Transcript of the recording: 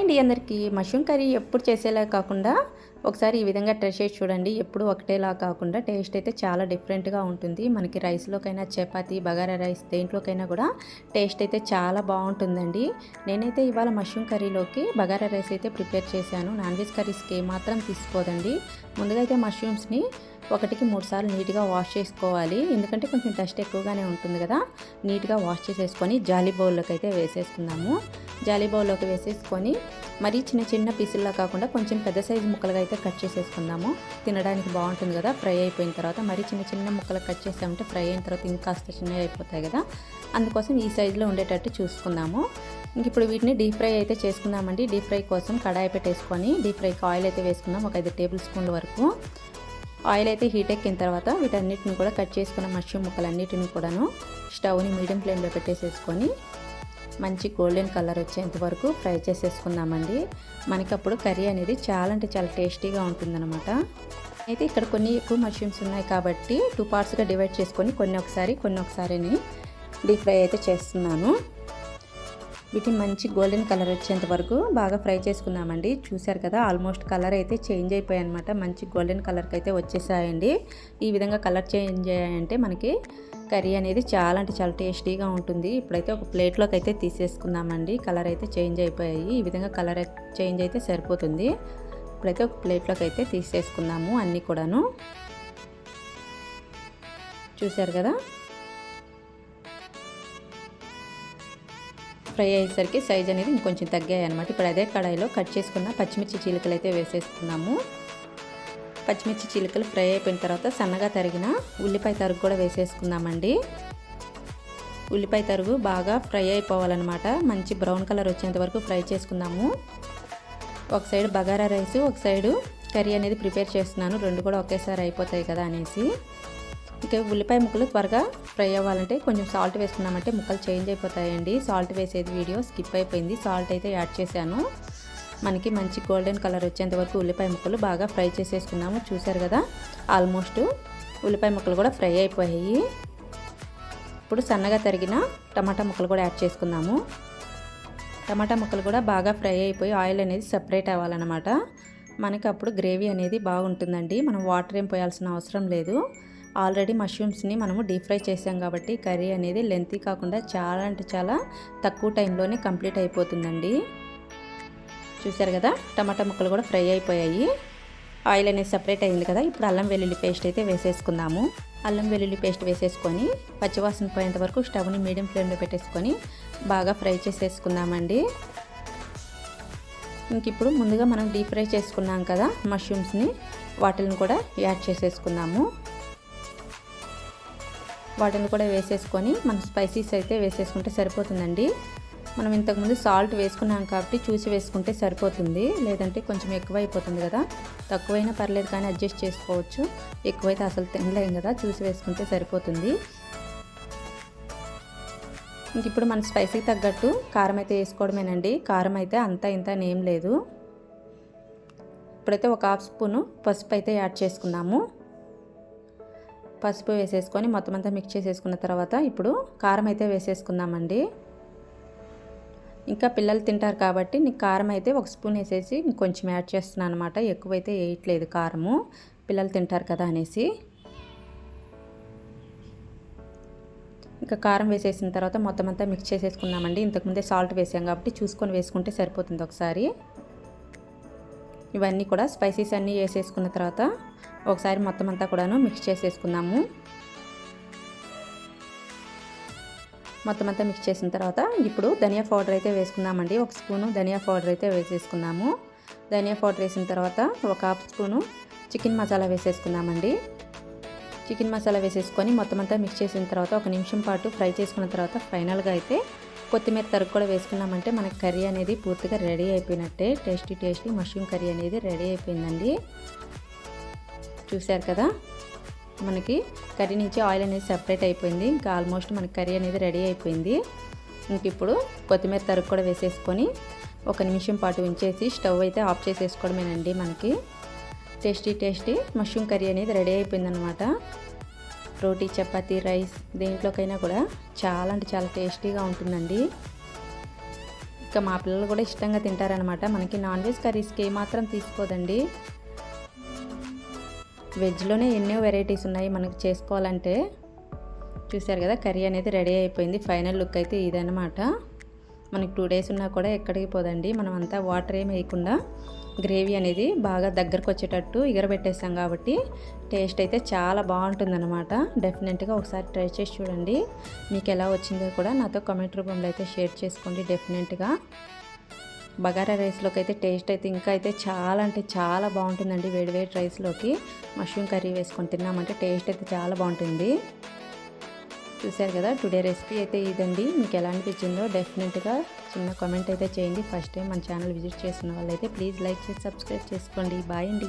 అండి అందరికీ. Mushroom curry ఎప్పుడు చేసేలా కాకుండా ఒకసారి ఈ విధంగా ట్రై చేసి చూడండి. ఎప్పుడు ఒకటేలా కాకుండా టేస్ట్ అయితే చాలా డిఫరెంట్గా ఉంటుంది. మనకి రైస్లోకైనా చపాతీ బగారా రైస్ దేంట్లోకైనా కూడా టేస్ట్ అయితే చాలా బాగుంటుందండి. నేనైతే ఇవాళ మష్రూమ్ కర్రీలోకి బగారా రైస్ అయితే ప్రిపేర్ చేశాను. నాన్ వెజ్ కర్రీస్కి మాత్రం తీసుకోదండి. ముందుగా అయితే మష్రూమ్స్ని ఒకటికి మూడు సార్లు నీట్గా వాష్ చేసుకోవాలి. ఎందుకంటే కొంచెం డస్ట్ ఎక్కువగానే ఉంటుంది కదా. నీట్గా వాష్ చేసేసుకొని జాలీ బౌల్లోకి అయితే వేసేసుకుందాము. జాలీ బౌల్లోకి వేసేసుకొని మరీ చిన్న చిన్న పీసుల్లా కాకుండా కొంచెం పెద్ద సైజు ముక్కలుగా అయితే కట్ చేసేసుకుందాము. తినడానికి బాగుంటుంది కదా ఫ్రై అయిపోయిన తర్వాత మరీ చిన్న చిన్న ముక్కలు కట్ చేసామంటే ఫ్రై అయిన తర్వాత ఇంకాస్త చిన్నవి అయిపోతాయి కదా. అందుకోసం ఈ సైజులో ఉండేటట్టు చూసుకుందాము. ఇంక ఇప్పుడు వీటిని డీప్ ఫ్రై అయితే చేసుకుందామండి. డీప్ ఫ్రై కోసం కడాయి పెట్టేసుకొని డీప్ ఫ్రైకి ఆయిల్ అయితే వేసుకుందాం ఒక ఐదు టేబుల్ స్పూన్ల వరకు. ఆయిల్ అయితే హీట్ ఎక్కిన తర్వాత వీటన్నిటిని కూడా కట్ చేసుకున్న మష్రూమ్ ముక్కలన్నిటిని కూడాను స్టవ్ని మీడియం ఫ్లేమ్లో పెట్టేసేసుకొని మంచి గోల్డెన్ కలర్ వచ్చేంత వరకు ఫ్రై చేసేసుకుందామండి. మనకి అప్పుడు కర్రీ అనేది చాలా అంటే చాలా టేస్టీగా ఉంటుందన్నమాట. అయితే ఇక్కడ కొన్ని ఎక్కువ మష్రూమ్స్ ఉన్నాయి కాబట్టి టూ పార్ట్స్గా డివైడ్ చేసుకొని కొన్ని ఒకసారి కొన్ని ఒకసారిని డీప్ ఫ్రై అయితే చేస్తున్నాను. వీటిని మంచి గోల్డెన్ కలర్ వచ్చేంత వరకు బాగా ఫ్రై చేసుకుందామండి. చూసారు కదా ఆల్మోస్ట్ కలర్ అయితే చేంజ్ అయిపోయాయి అనమాట మంచి గోల్డెన్ కలర్కి అయితే వచ్చేసాయండి. ఈ విధంగా కలర్ చేంజ్ అయ్యాయంటే మనకి కర్రీ అనేది చాలా అంటే చాలా టేస్టీగా ఉంటుంది. ఇప్పుడైతే ఒక ప్లేట్లోకి అయితే తీసేసుకుందామండి. కలర్ అయితే చేంజ్ అయిపోయాయి. ఈ విధంగా కలర్ చేంజ్ అయితే సరిపోతుంది. ఇప్పుడైతే ఒక ప్లేట్లోకి అయితే తీసేసుకుందాము అన్నీ కూడాను. చూశారు కదా? ఫ్రై అయ్యేసరికి సైజ్ అనేది ఇంకొంచెం తగ్గాయి అనమాట ఇప్పుడు అదే కడాయిలో కట్ చేసుకున్న పచ్చిమిర్చి చీలికలు అయితే వేసేసుకున్నాము. పచ్చిమిర్చి చిలుకలు ఫ్రై అయిపోయిన తర్వాత సన్నగా తరిగిన ఉల్లిపాయ తరుగు కూడా వేసేసుకుందామండి. ఉల్లిపాయ తరుగు బాగా ఫ్రై అయిపోవాలన్నమాట. మంచి బ్రౌన్ కలర్ వచ్చేంత వరకు ఫ్రై చేసుకుందాము. ఒక సైడ్ బగారా రైస్ ఒక సైడు కర్రీ అనేది ప్రిపేర్ చేస్తున్నాను. రెండు కూడా ఒకేసారి అయిపోతాయి కదా అనేసి. ఇంకా ఉల్లిపాయ ముక్కలు త్వరగా ఫ్రై అవ్వాలంటే కొంచెం సాల్ట్ వేసుకున్నామంటే ముక్కలు చేంజ్ అయిపోతాయండి. సాల్ట్ వేసేది వీడియో స్కిప్ అయిపోయింది. సాల్ట్ అయితే యాడ్ చేశాను. మనకి మంచి గోల్డెన్ కలర్ వచ్చేంత వరకు ఉల్లిపాయ ముక్కలు బాగా ఫ్రై చేసేసుకున్నాము. చూసారు కదా? ఆల్మోస్ట్ ఉల్లిపాయ ముక్కలు కూడా ఫ్రై అయిపోయాయి. ఇప్పుడు సన్నగా తరిగిన టమాటా ముక్కలు కూడా యాడ్ చేసుకుందాము. టమాటా ముక్కలు కూడా బాగా ఫ్రై అయిపోయి ఆయిల్ అనేది సపరేట్ అవ్వాలన్నమాట. మనకి అప్పుడు గ్రేవీ అనేది బాగుంటుందండి. మనం వాటర్ ఏం పోయాల్సిన అవసరం లేదు. ఆల్రెడీ మష్రూమ్స్ని మనము డీప్ ఫ్రై చేసాం కాబట్టి కర్రీ అనేది లెంతీ కాకుండా చాలా అంటే చాలా తక్కువ టైంలోనే కంప్లీట్ అయిపోతుందండి. చూసారు కదా టమాటా ముక్కలు కూడా ఫ్రై అయిపోయాయి. ఆయిల్ అనేది సపరేట్ అయింది కదా ఇప్పుడు అల్లం వెల్లుల్లి పేస్ట్ అయితే వేసేసుకుందాము. అల్లం వెల్లుల్లి పేస్ట్ వేసేసుకొని పచ్చివాసన పోయేంత వరకు స్టవ్ని మీడియం ఫ్లేమ్లో పెట్టేసుకొని బాగా ఫ్రై చేసేసుకుందామండి. ఇంక ఇప్పుడు ముందుగా మనం డీప్ ఫ్రై చేసుకున్నాం కదా మష్రూమ్స్ని వాటిని కూడా యాడ్ చేసేసుకుందాము. వాటిని కూడా వేసేసుకొని మనం స్పైసీస్ అయితే వేసేసుకుంటే సరిపోతుందండి. మనం ఇంతకుముందు సాల్ట్ వేసుకున్నాం కాబట్టి చూసి వేసుకుంటే సరిపోతుంది. లేదంటే కొంచెం ఎక్కువ అయిపోతుంది కదా. తక్కువైనా పర్లేదు కానీ అడ్జస్ట్ చేసుకోవచ్చు. ఎక్కువైతే అసలు తినలేం కదా. చూసి వేసుకుంటే సరిపోతుంది. ఇంక ఇప్పుడు మన స్పైసీకి తగ్గట్టు కారం అయితే వేసుకోవడమేనండి. కారం అయితే అంత ఇంత ఏం లేదు. ఇప్పుడైతే ఒక హాఫ్ స్పూను పసుపు అయితే యాడ్ చేసుకున్నాము పసుపు వేసేసుకొని మొత్తం అంతా మిక్స్ చేసేసుకున్న తర్వాత ఇప్పుడు కారం అయితే వేసేసుకుందామండి. ఇంకా పిల్లలు తింటారు కాబట్టి నీకు కారం అయితే ఒక స్పూన్ వేసేసి కొంచెం యాడ్ చేస్తున్నాను అనమాట ఎక్కువైతే వేయట్లేదు కారము. పిల్లలు తింటారు కదా అనేసి. ఇంకా కారం వేసేసిన తర్వాత మొత్తం అంతా మిక్స్ చేసేసుకున్నామండి. ఇంతకుముందే సాల్ట్ వేసాం కాబట్టి చూసుకొని వేసుకుంటే సరిపోతుంది ఒకసారి. ఇవన్నీ కూడా స్పైసీస్ అన్నీ వేసేసుకున్న తర్వాత ఒకసారి మొత్తం అంతా కూడాను మిక్స్ చేసేసుకున్నాము మొత్తం అంతా మిక్స్ చేసిన తర్వాత ఇప్పుడు ధనియా పౌడర్ అయితే వేసుకుందామండి. ఒక స్పూను ధనియా పౌడర్ అయితే వేసేసుకున్నాము ధనియా పౌడర్ వేసిన తర్వాత ఒక హాఫ్ స్పూను చికెన్ మసాలా వేసేసుకుందామండి. చికెన్ మసాలా వేసేసుకొని మొత్తం అంతా మిక్స్ చేసిన తర్వాత ఒక నిమిషం పాటు ఫ్రై చేసుకున్న తర్వాత ఫైనల్గా అయితే కొత్తిమీర తరుగు కూడా వేసుకున్నామంటే మనకి కర్రీ అనేది పూర్తిగా రెడీ అయిపోయినట్టే. టేస్టీ టేస్టీ మష్రూమ్ కర్రీ అనేది రెడీ అయిపోయిందండి. చూశారు కదా? మనకి కర్రీ నుంచి ఆయిల్ అనేది సపరేట్ అయిపోయింది. ఇంకా ఆల్మోస్ట్ మనకి కర్రీ అనేది రెడీ అయిపోయింది. ఇంక ఇప్పుడు కొత్తిమీర తరుగు కూడా వేసేసుకొని ఒక నిమిషం పాటు ఉంచేసి స్టవ్ అయితే ఆఫ్ చేసేసుకోవడమేనండి మనకి. టేస్టీ టేస్టీ మష్రూమ్ కర్రీ అనేది రెడీ అయిపోయిందనమాట. రోటీ చపాతీ రైస్ దేంట్లోకైనా కూడా చాలా అంటే చాలా టేస్టీగా ఉంటుందండి. ఇంకా మా పిల్లలు కూడా ఇష్టంగా తింటారనమాట. మనకి నాన్ వెజ్ కర్రీస్కి ఏమాత్రం తీసుకోదండి. వెజ్లోనే ఎన్నో వెరైటీస్ ఉన్నాయి మనకు చేసుకోవాలంటే. చూసారు కదా కర్రీ అనేది రెడీ అయిపోయింది. ఫైనల్ లుక్ అయితే ఇదనమాట మనకి టూ డేస్ ఉన్నా కూడా ఎక్కడికి పోదండి. మనం అంతా వాటర్ ఏమి వేయకుండా గ్రేవీ అనేది బాగా దగ్గరకు వచ్చేటట్టు ఎగరబెట్టేస్తాం కాబట్టి టేస్ట్ అయితే చాలా బాగుంటుందన్నమాట. డెఫినెట్గా ఒకసారి ట్రై చేసి చూడండి. మీకు ఎలా వచ్చిందో కూడా నాతో కమెంట్ రూపంలో అయితే షేర్ చేసుకోండి డెఫినెట్గా. బగారా రైస్లోకి అయితే టేస్ట్ అయితే ఇంకా అయితే చాలా అంటే చాలా బాగుంటుందండి వేడివేడి రైస్లోకి. మష్రూమ్ కర్రీ వేసుకొని తిన్నామంటే టేస్ట్ అయితే చాలా బాగుంటుంది. చూశారు కదా టుడే రెసిపీ అయితే ఇదండి. మీకు ఎలా అనిపించిందో డెఫినెట్గా చిన్న కామెంట్ అయితే చేయండి. ఫస్ట్ టైం మన ఛానల్ విజిట్ చేస్తున్న వాళ్ళైతే ప్లీజ్ లైక్ చేసి సబ్స్క్రైబ్ చేసుకోండి. బాయ్ అండి.